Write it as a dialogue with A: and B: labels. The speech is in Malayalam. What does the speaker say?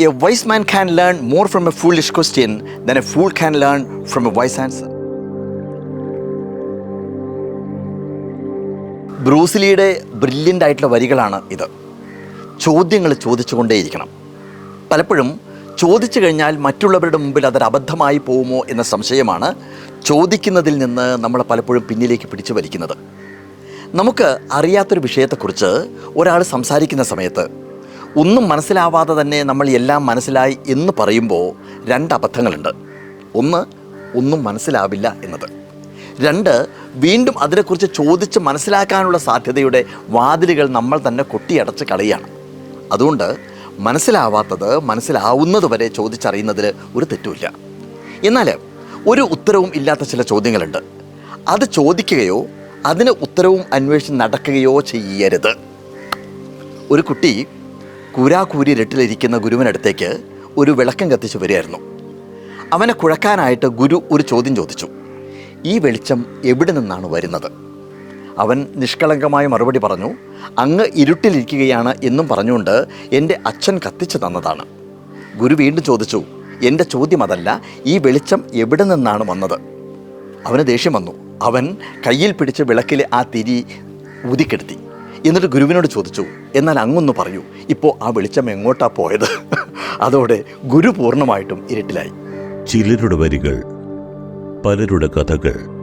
A: A wise man can learn more from a foolish question than a fool can learn from a wise answer ബ്രൂസിലിയുടെ brilliant ആയിട്ടുള്ള വരികളാണ് ഇത്. ചോദ്യങ്ങൾ ചോദിച്ചുകൊണ്ടേയിരിക്കണം. പലപ്പോഴും ചോദിച്ചു കഴിഞ്ഞാൽ മറ്റുള്ളവരുടെ മുമ്പിൽ അതൊരു അബദ്ധമായി പോകുമോ എന്ന സംശയമാണ് ചോദിക്കുന്നതിൽ നിന്ന് നമ്മളെ പലപ്പോഴും പിന്നിലേക്ക് പിടിച്ചു വലിക്കുന്നത്. നമുക്ക് അറിയാത്തൊരു വിഷയത്തെക്കുറിച്ച് ഒരാൾ സംസാരിക്കുന്ന സമയത്ത് ഒന്നും മനസ്സിലാവാതെ തന്നെ നമ്മൾ എല്ലാം മനസ്സിലായി എന്ന് പറയുമ്പോൾ രണ്ട് അബദ്ധങ്ങളുണ്ട്. ഒന്ന് ഒന്നും മനസ്സിലാവില്ല എന്നത്. രണ്ട് വീണ്ടും അതിനെക്കുറിച്ച് ചോദിച്ച് മനസ്സിലാക്കാനുള്ള സാധ്യതയുടെ വാതിലുകൾ നമ്മൾ തന്നെ കൊട്ടിയടച്ച് കളയുകയാണ്. അതുകൊണ്ട് മനസ്സിലാവാത്തത് മനസ്സിലാവുന്നത് വരെ ചോദിച്ചറിയുന്നതിൽ ഒരു തെറ്റുമില്ല. എന്നാൽ ഒരു ഉത്തരവും ഇല്ലാത്ത ചില ചോദ്യങ്ങളുണ്ട്. അത് ചോദിക്കുകയോ അതിന് ഉത്തരവും അന്വേഷിച്ച് നടക്കുകയോ ചെയ്യരുത്. ഒരു കുട്ടി കൂരാകൂരി രട്ടിലിരിക്കുന്ന ഗുരുവിനടുത്തേക്ക് ഒരു വിളക്കം കത്തിച്ചു വരികയായിരുന്നു. അവനെ കുഴക്കാനായിട്ട് ഗുരു ഒരു ചോദ്യം ചോദിച്ചു. ഈ വെളിച്ചം എവിടെ നിന്നാണ് വരുന്നത്? അവൻ നിഷ്കളങ്കമായ മറുപടി പറഞ്ഞു അങ്ങ് ഇരുട്ടിലിരിക്കുകയാണ് എന്നും പറഞ്ഞുകൊണ്ട് എന്റെ അച്ഛൻ കത്തിച്ചു തന്നതാണ്. ഗുരു വീണ്ടും ചോദിച്ചു എന്റെ ചോദ്യം അതല്ല ഈ വെളിച്ചം എവിടെ നിന്നാണ് വന്നത്? അവന് ദേഷ്യം വന്നു. അവൻ കയ്യിൽ പിടിച്ച് വിളക്കിലെ ആ തിരി ഊതിക്കെടുത്തി. എന്നിട്ട് ഗുരുവിനോട് ചോദിച്ചു എന്നാൽ അങ്ങൊന്ന് പറയൂ ഇപ്പോൾ ആ വെളിച്ചം എങ്ങോട്ടാ പോയത്? അതോടെ ഗുരു പൂർണമായിട്ടും ഇരുട്ടിലായി.
B: ചിലരുടെ വരികൾ പലരുടെ കഥകൾ